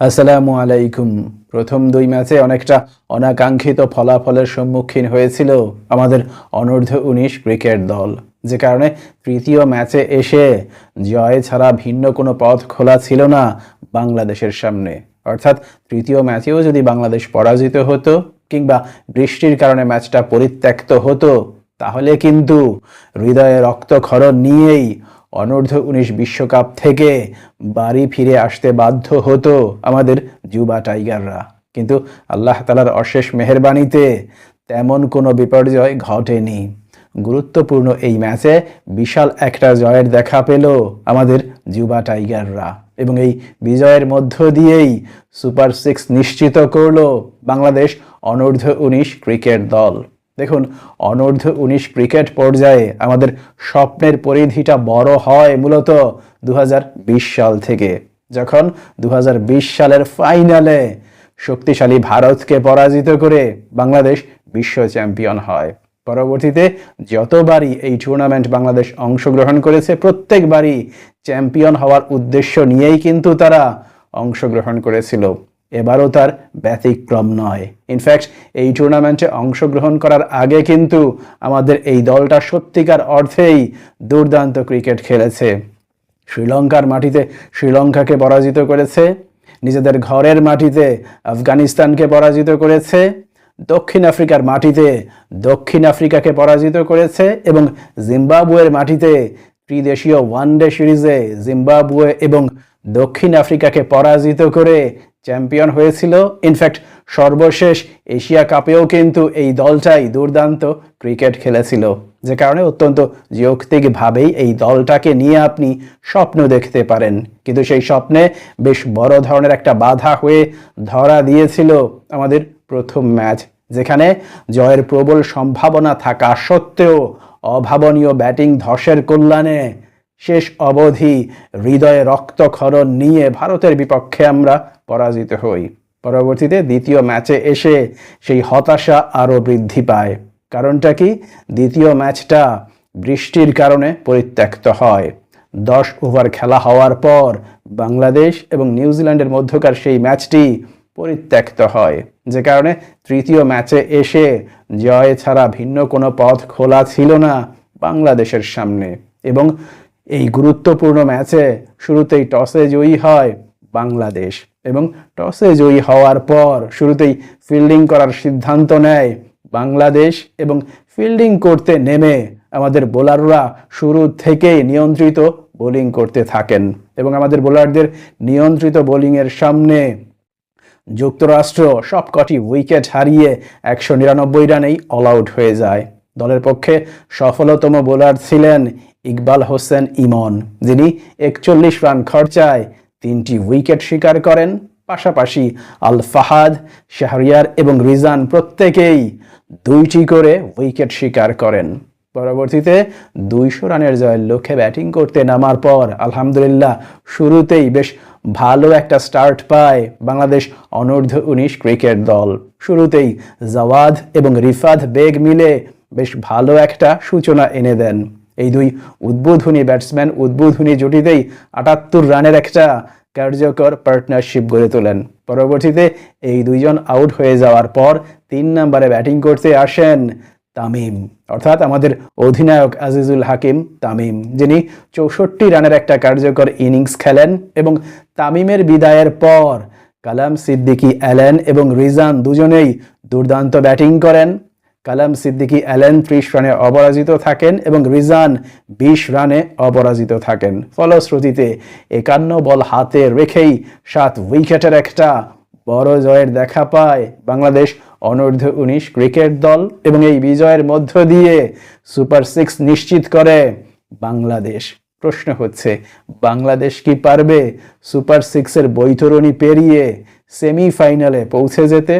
আসসালামু আলাইকুম। প্রথম দুই ম্যাচে অনেকটা অনাকাঙ্ক্ষিত ফলাফলের সম্মুখীন হয়েছিল আমাদের অনূর্ধ্ব উনিশ ক্রিকেট দল। যে কারণে তৃতীয় ম্যাচে এসে জয় ছাড়া ভিন্ন কোনো পথ খোলা ছিল না বাংলাদেশের সামনে। অর্থাৎ তৃতীয় ম্যাচেও যদি বাংলাদেশ পরাজিত হতো কিংবা বৃষ্টির কারণে ম্যাচটা পরিত্যক্ত হতো, তাহলে কিন্তু হৃদয়ে রক্তক্ষরণ নিয়েই অনূর্ধ্ব উনিশ বিশ্বকাপ থেকে বাড়ি ফিরে আসতে বাধ্য হতো আমাদের যুবা টাইগাররা। কিন্তু আল্লাহ তালার অশেষ মেহরবানিতে তেমন কোনো বিপর্যয় ঘটেনি। গুরুত্বপূর্ণ এই ম্যাচে বিশাল একটা জয়ের দেখা পেল আমাদের যুবা টাইগাররা এবং এই বিজয়ের মধ্য দিয়েই সুপার সিক্স নিশ্চিত করল বাংলাদেশ অনূর্ধ্ব উনিশ ক্রিকেট দল। দেখুন, অনূর্ধ্ব উনিশ ক্রিকেট পর্যায়ে আমাদের স্বপ্নের পরিধিটা বড় হয় মূলত দু হাজার বিশ সাল থেকে। যখন দু হাজার বিশ সালের ফাইনালে শক্তিশালী ভারতকে পরাজিত করে বাংলাদেশ বিশ্ব চ্যাম্পিয়ন হয়। পরবর্তীতে যতবারই এই টুর্নামেন্ট বাংলাদেশ অংশগ্রহণ করেছে, প্রত্যেকবারই চ্যাম্পিয়ন হওয়ার উদ্দেশ্য নিয়েই কিন্তু তারা অংশগ্রহণ করেছিল। এবারও তার ব্যতিক্রম নয়। ইনফ্যাক্ট এই টুর্নামেন্টে অংশগ্রহণ করার আগে কিন্তু আমাদের এই দলটা সত্যিকার অর্থেই দুর্দান্ত ক্রিকেট খেলেছে। শ্রীলঙ্কার মাটিতে শ্রীলঙ্কাকে পরাজিত করেছে, নিজেদের ঘরের মাটিতে আফগানিস্তানকে পরাজিত করেছে, দক্ষিণ আফ্রিকার মাটিতে দক্ষিণ আফ্রিকাকে পরাজিত করেছে এবং জিম্বাবুয়ের মাটিতে ত্রিদেশীয় ওয়ানডে সিরিজে জিম্বাবুয়ে এবং দক্ষিণ আফ্রিকাকে পরাজিত করে চ্যাম্পিয়ন হয়েছিল। ইনফ্যাক্ট সর্বশেষ এশিয়া কাপেও কিন্তু এই দলটাই দুর্দান্ত ক্রিকেট খেলেছিল। যে কারণে অত্যন্ত যৌক্তিকভাবেই এই দলটাকে নিয়ে আপনি স্বপ্ন দেখতে পারেন। কিন্তু সেই স্বপ্নে বেশ বড় ধরনের একটা বাধা হয়ে ধরা দিয়েছিল আমাদের প্রথম ম্যাচ, যেখানে জয়ের প্রবল সম্ভাবনা থাকা সত্ত্বেও অভাবনীয় ব্যাটিং ধসের কল্যাণে শেষ অবধি হৃদয়ে রক্তক্ষরণ নিয়ে ভারতের বিপক্ষে আমরা পরাজিত হই। পরবর্তীতে দ্বিতীয় ম্যাচে এসে সেই হতাশা আরও বৃদ্ধি পায়। কারণটা কি? দ্বিতীয় ম্যাচটা বৃষ্টির কারণে পরিত্যক্ত হয়। দশ ওভার খেলা হওয়ার পর বাংলাদেশ এবং নিউজিল্যান্ডের মধ্যকার সেই ম্যাচটি পরিত্যক্ত হয়। যে কারণে তৃতীয় ম্যাচে এসে জয় ছাড়া ভিন্ন কোনো পথ খোলা ছিল না বাংলাদেশের সামনে। এবং এই গুরুত্বপূর্ণ ম্যাচে শুরুতেই টসে জয়ী হয় বাংলাদেশ এবং টসে জয়ী হওয়ার পর শুরুতেই ফিল্ডিং করার সিদ্ধান্ত নেয় বাংলাদেশ এবং ফিল্ডিং করতে নেমে আমাদের বোলাররা শুরু থেকেই নিয়ন্ত্রিত বোলিং করতে থাকেন এবং আমাদের বোলারদের নিয়ন্ত্রিত বোলিংয়ের সামনে যুক্তরাষ্ট্র সবকটি উইকেট হারিয়ে একশো নিরানব্বই রানেই অল আউট হয়ে যায়। দলের পক্ষে সফলতম বোলার ছিলেন ইকবাল হোসেন ইমন, যিনি একচল্লিশ রান খরচায় তিনটি উইকেট শিকার করেন। পাশাপাশি আল ফাহাদ শাহরিয়ার এবং রিজান প্রত্যেকেই দুইটি করে উইকেট শিকার করেন। পরবর্তীতে দুইশো রানের জয়ের লক্ষ্যে ব্যাটিং করতে নামার পর আলহামদুলিল্লাহ শুরুতেই বেশ ভালো একটা স্টার্ট পায় বাংলাদেশ অনূর্ধ্ব উনিশ ক্রিকেট দল। শুরুতেই জাওয়াদ এবং রিফাদ বেগ মিলে বেশ ভালো একটা সূচনা এনে দেন। এই দুই উদ্বোধনী ব্যাটসম্যান উদ্বোধনী জুটিতেই আটাত্তর রানের একটা কার্যকর পার্টনারশিপ গড়ে তোলেন। পরবর্তীতে এই দুইজন আউট হয়ে যাওয়ার পর তিন নম্বরে ব্যাটিং করতে আসেন তামিম, অর্থাৎ আমাদের অধিনায়ক আজিজুল হাকিম তামিম, যিনি চৌষট্টি রানের একটা কার্যকর ইনিংস খেলেন এবং তামিমের বিদায়ের পর কালাম সিদ্দিকি, অ্যালেন এবং রিজান দুজনেই দুর্দান্ত ব্যাটিং করেন। কালাম সিদ্দিকি অ্যালেন ত্রিশ রানে অপরাজিত থাকেন এবং রিজান বিশ রানে অপরাজিত থাকেন। ফলশ্রুতিতে একান্ন বল হাতে রেখেই সাত উইকেটের একটা বড় জয়ের দেখা পায় বাংলাদেশ অনূর্ধ্ব উনিশ ক্রিকেট দল এবং এই বিজয়ের মধ্য দিয়ে সুপার সিক্স নিশ্চিত করে বাংলাদেশ। প্রশ্ন হচ্ছে, বাংলাদেশ কি পারবে সুপার সিক্সের বৈতরণী পেরিয়ে সেমিফাইনালে পৌঁছে যেতে?